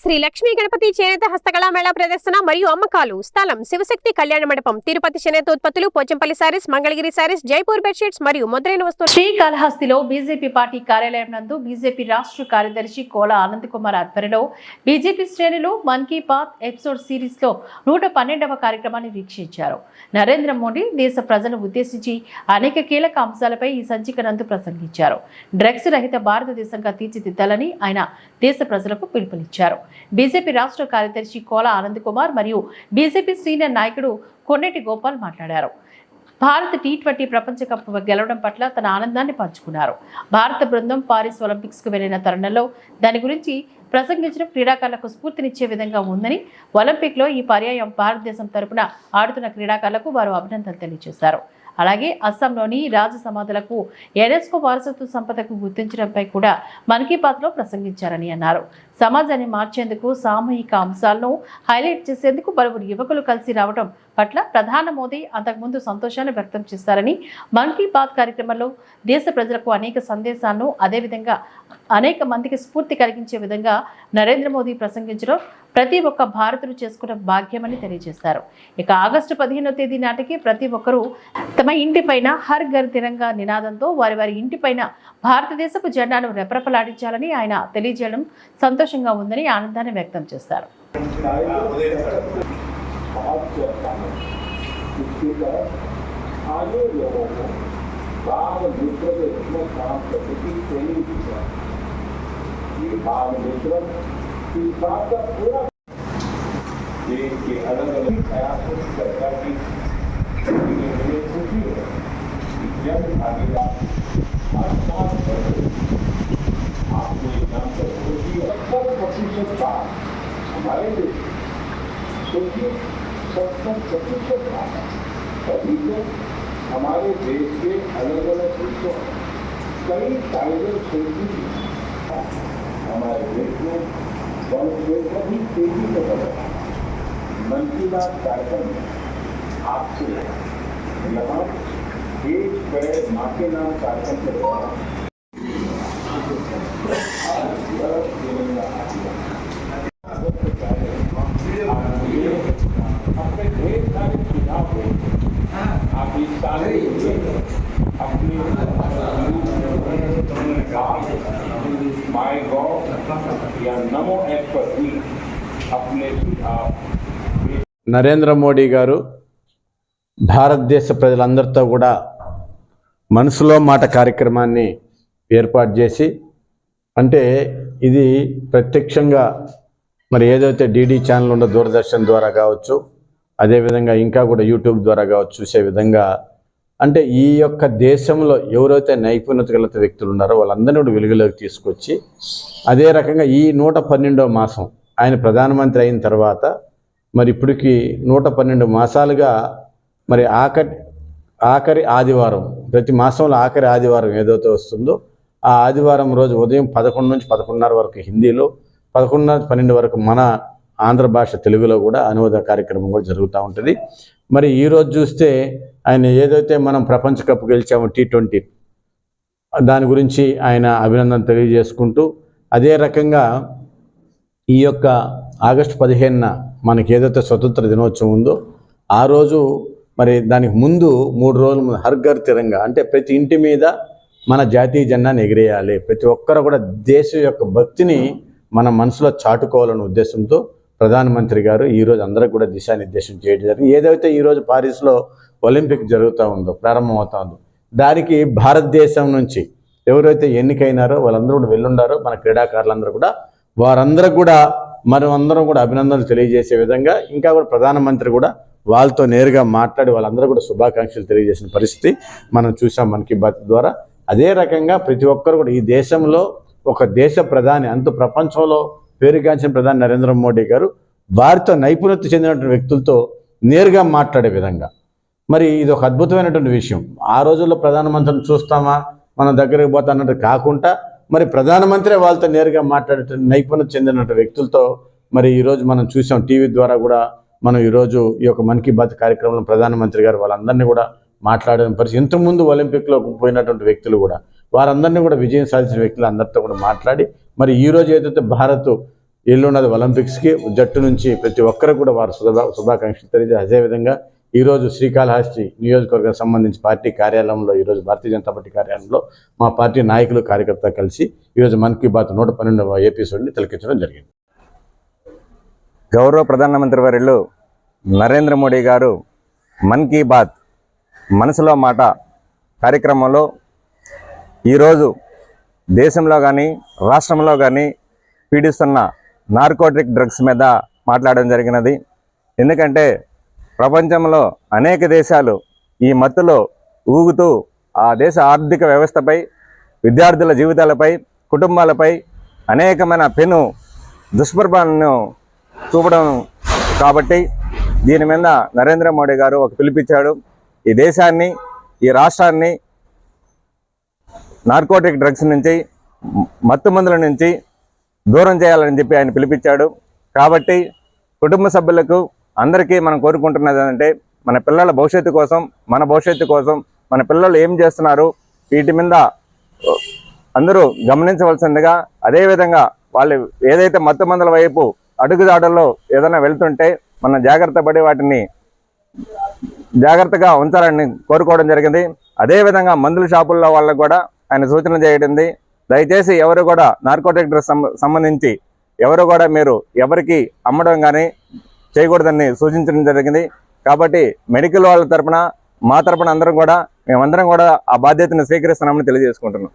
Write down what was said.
శ్రీ లక్ష్మీ గణపతి చేనేత హస్తకళా మేళా ప్రదర్శన మరియు అమ్మకాలు. స్థలం శివశక్తి కళ్యాణ మండపం. తిరుపతి చేనేత ఉత్పత్తులు పోచంపల్లి సారీస్ మంగళగిరి సారీస్ జైపూర్ బెడ్షీట్స్ మరియు మొదలైన వస్తువులు. శ్రీకాళహస్తిలో బీజేపీ పార్టీ కార్యాలయం నందు బీజేపీ రాష్ట్ర కార్యదర్శి కోల ఆనంద్ కుమార్ ఆధ్వర్యంలో బీజేపీ శ్రేణులు మన్ కీ బాత్ ఎపిసోడ్ సిరీస్లో నూట పన్నెండవ కార్యక్రమాన్ని వీక్షించారు. నరేంద్ర మోడీ దేశ ప్రజలను ఉద్దేశించి అనేక కీలక అంశాలపై ఈ సంచిక నందు ప్రసంగించారు. డ్రగ్స్ రహిత భారతదేశంగా తీర్చిదిద్దాలని ఆయన దేశ ప్రజలకు పిలుపునిచ్చారు. బీజేపీ రాష్ట్ర కార్యదర్శి కోల ఆనంద్ కుమార్ మరియు బీజేపీ సీనియర్ నాయకుడు కొన్నెటి గోపాల్ మాట్లాడారు. భారత్ టీ ట్వంటీ ప్రపంచ కప్ గెలవడం పట్ల తన ఆనందాన్ని పంచుకున్నారు. భారత బృందం పారిస్ ఒలింపిక్స్కు వెళ్ళిన తరుణంలో దాని గురించి ప్రసంగించిన క్రీడాకారులకు స్ఫూర్తినిచ్చే విధంగా ఉందని ఒలింపిక్లో ఈ పర్యాయం భారతదేశం తరపున ఆడుతున్న క్రీడాకారులకు వారు అభినందనలు తెలియజేశారు. అలాగే అస్సాంలోని రాజ సమాధులకు యునెస్కో వారసత్వ సంపదకు గుర్తించడంపై కూడా మన్ కీ బాత్లో ప్రసంగించారని అన్నారు. సమాజాన్ని మార్చేందుకు సామూహిక అంశాలను హైలైట్ చేసేందుకు పలువురు యువకులు కలిసి రావడం పట్ల ప్రధాని మోదీ అంతకుముందు సంతోషాన్ని వ్యక్తం చేశారని మన్ కీ బాత్ కార్యక్రమంలో దేశ ప్రజలకు అనేక సందేశాలను అదేవిధంగా అనేక మందికి స్ఫూర్తి కలిగించే విధంగా నరేంద్ర మోదీ ప్రసంగించడం ప్రతి ఒక్క భారతులు చేసుకున్న భాగ్యమని తెలియజేశారు. ఇక ఆగస్టు పదిహేనో తేదీ నాటికి ప్రతి ఒక్కరూ తమ ఇంటిపైన హర్ ఘర్ తిరంగా నినాదంతో వారి వారి ఇంటిపైన భారతదేశపు జెండాను రెప్రపలాడించాలని ఆయన తెలియజేయడం సంతోషంగా ఉందని ఆనందాన్ని వ్యక్తం చేశారు. ఈ భావ మిత్రం ఈ భావ పూర్వ के अलग अलग प्रयासों की चर्चा की मुझे खुशी है कि जन भागीदार आपको ये जानकर खुशी है सत्तर प्रतिशत बात हमारे देश क्योंकि सत्तर प्रतिशत अभी तो हमारे देश के अलग अलग हिस्सों कई टाइगर सेंचुरी हमारे देश में वन तेज़ी से बढ़ रहा है। मन की बात कार्यक्रम आपसे यहाँ एक पेड़ माँ के नाम कार्यक्रम के दौरान आज यह तिरंगा अपने ढेर सारे सुझाव दें। आप इस सारे अपने माई गॉव या नमो ऐप पर भी अपने सुझाव నరేంద్ర మోడీ గారు భారతదేశ ప్రజలందరితో కూడా మనసులో మాట కార్యక్రమాన్ని ఏర్పాటు చేసి అంటే ఇది ప్రత్యక్షంగా మరి ఏదైతే డీడీ ఛానల్ ఉందో దూరదర్శన్ ద్వారా కావచ్చు అదేవిధంగా ఇంకా కూడా యూట్యూబ్ ద్వారా కావచ్చు చూసే విధంగా అంటే ఈ యొక్క దేశంలో ఎవరైతే నైపుణ్యత గల వ్యక్తులు ఉన్నారో వాళ్ళందరినీ కూడా వెలుగులోకి తీసుకొచ్చి అదే రకంగా ఈ నూట పన్నెండవ మాసం ఆయన ప్రధానమంత్రి అయిన తర్వాత మరి ఇప్పటికి నూట పన్నెండు మాసాలుగా మరి ఆఖరి ఆఖరి ఆదివారం ప్రతి మాసంలో ఆఖరి ఆదివారం ఏదైతే వస్తుందో ఆ ఆదివారం రోజు ఉదయం పదకొండు నుంచి పదకొండున్నర వరకు హిందీలో పదకొండున్నర పన్నెండు వరకు మన ఆంధ్ర భాష తెలుగులో కూడా అనువాద కార్యక్రమం కూడా జరుగుతూ ఉంటుంది. మరి ఈరోజు చూస్తే ఆయన ఏదైతే మనం ప్రపంచ కప్ గెలిచామో టీ ట్వంటీ దాని గురించి ఆయన అభినందన తెలియజేసుకుంటూ అదే రకంగా ఈ యొక్క ఆగస్టు పదిహేనున మనకి ఏదైతే స్వతంత్ర దినోత్సవం ఉందో ఆ రోజు మరి దానికి ముందు మూడు రోజుల ముందు హర్ఘర్ తిరంగా అంటే ప్రతి ఇంటి మీద మన జాతీయ జెండాను ఎగిరేయాలి. ప్రతి ఒక్కరు కూడా దేశం యొక్క భక్తిని మన మనసులో చాటుకోవాలనే ఉద్దేశంతో ప్రధానమంత్రి గారు ఈరోజు అందరికి కూడా దిశానిర్దేశం చేయడం జరిగింది. ఏదైతే ఈరోజు పారిస్లో ఒలింపిక్ జరుగుతూ ఉందో ప్రారంభమవుతా ఉందో దానికి భారతదేశం నుంచి ఎవరైతే ఎన్నికైనారో వాళ్ళందరూ కూడా వెళ్ళుండారో మన క్రీడాకారులందరూ కూడా వారందరూ కూడా మనం అందరం కూడా అభినందనలు తెలియజేసే విధంగా ఇంకా కూడా ప్రధానమంత్రి కూడా వాళ్ళతో నేరుగా మాట్లాడి వాళ్ళందరూ కూడా శుభాకాంక్షలు తెలియజేసిన పరిస్థితి మనం చూసాం మన్ కీ బాత్ ద్వారా. అదే రకంగా ప్రతి ఒక్కరు కూడా ఈ దేశంలో ఒక దేశ ప్రధాని అంత ప్రపంచంలో పేరుగాంచిన ప్రధాని నరేంద్ర మోడీ గారు వారితో నైపుణ్యత చెందినటువంటి వ్యక్తులతో నేరుగా మాట్లాడే విధంగా. మరి ఇది ఒక అద్భుతమైనటువంటి విషయం. ఆ రోజుల్లో ప్రధానమంత్రిని చూస్తామా? మన దగ్గరికి పోతా అన్నట్టు కాకుండా మరి ప్రధానమంత్రి వాళ్ళతో నేరుగా మాట్లాడటం నైపుణ్యం చెందిన వ్యక్తులతో మరి ఈరోజు మనం చూసాం. టీవీ ద్వారా కూడా మనం ఈరోజు ఈ యొక్క మన్ కీ బాత్ కార్యక్రమంలో ప్రధానమంత్రి గారు వాళ్ళందరినీ కూడా మాట్లాడడం పరిస్థితి ఇంతకుముందు ఒలింపిక్లో పోయినటువంటి వ్యక్తులు కూడా వారందరినీ కూడా విజయం సాధించిన వ్యక్తులు అందరితో కూడా మాట్లాడి మరి ఈ రోజు ఏదైతే భారత్ ఎల్లున్నది ఒలింపిక్స్కి జట్టు నుంచి ప్రతి ఒక్కరు కూడా వారు శుభా శుభాకాంక్షలు తెలియజే అదేవిధంగా ఈరోజు శ్రీకాళహస్తి నియోజకవర్గం సంబంధించి పార్టీ కార్యాలయంలో ఈరోజు భారతీయ జనతా పార్టీ కార్యాలయంలో మా పార్టీ నాయకులు కార్యకర్త కలిసి ఈరోజు మన్ కీ బాత్ నూట పన్నెండవ ఎపిసోడ్ని తిలకించడం జరిగింది. గౌరవ ప్రధానమంత్రి వర్యులు నరేంద్ర మోడీ గారు మన్ కీ బాత్ మనసులో మాట కార్యక్రమంలో ఈరోజు దేశంలో కానీ రాష్ట్రంలో కానీ పీడిస్తున్న నార్కోటిక్ డ్రగ్స్ మీద మాట్లాడడం జరిగినది. ఎందుకంటే ప్రపంచంలో అనేక దేశాలు ఈ మత్తులో ఊగుతూ ఆ దేశ ఆర్థిక వ్యవస్థపై విద్యార్థుల జీవితాలపై కుటుంబాలపై అనేకమైన పెను దుష్ప్రభాలను చూపడం కాబట్టి దీని మీద నరేంద్ర మోడీ గారు ఒక పిలిపించాడు ఈ దేశాన్ని ఈ రాష్ట్రాన్ని నార్కోటిక్ డ్రగ్స్ నుంచి మత్తు మందుల నుంచి దూరం చేయాలని చెప్పి ఆయన పిలిపించాడు కాబట్టి కుటుంబ సభ్యులకు అందరికీ మనం కోరుకుంటున్నది ఏంటంటే మన పిల్లల భవిష్యత్తు కోసం మన భవిష్యత్తు కోసం మన పిల్లలు ఏం చేస్తున్నారు వీటి మీద అందరూ గమనించవలసిందిగా అదేవిధంగా వాళ్ళు ఏదైతే మత్తు మందుల వైపు అడుగుదాడుల్లో ఏదైనా వెళ్తుంటే మనం జాగ్రత్త పడి వాటిని జాగ్రత్తగా ఉంచాలని కోరుకోవడం జరిగింది. అదేవిధంగా మందుల షాపుల్లో వాళ్ళకు కూడా ఆయన సూచన చేయడింది. దయచేసి ఎవరు కూడా నార్కోటిక్ డ్రగ్స్ సంబంధించి ఎవరు కూడా మీరు ఎవరికి అమ్మడం కానీ చేయకూడదని సూచించడం జరిగింది. కాబట్టి మెడికల్ వాళ్ళ తరపున మా తరపున అందరం కూడా మేమందరం కూడా ఆ బాధ్యతను స్వీకరిస్తున్నామని తెలియజేసుకుంటున్నాం.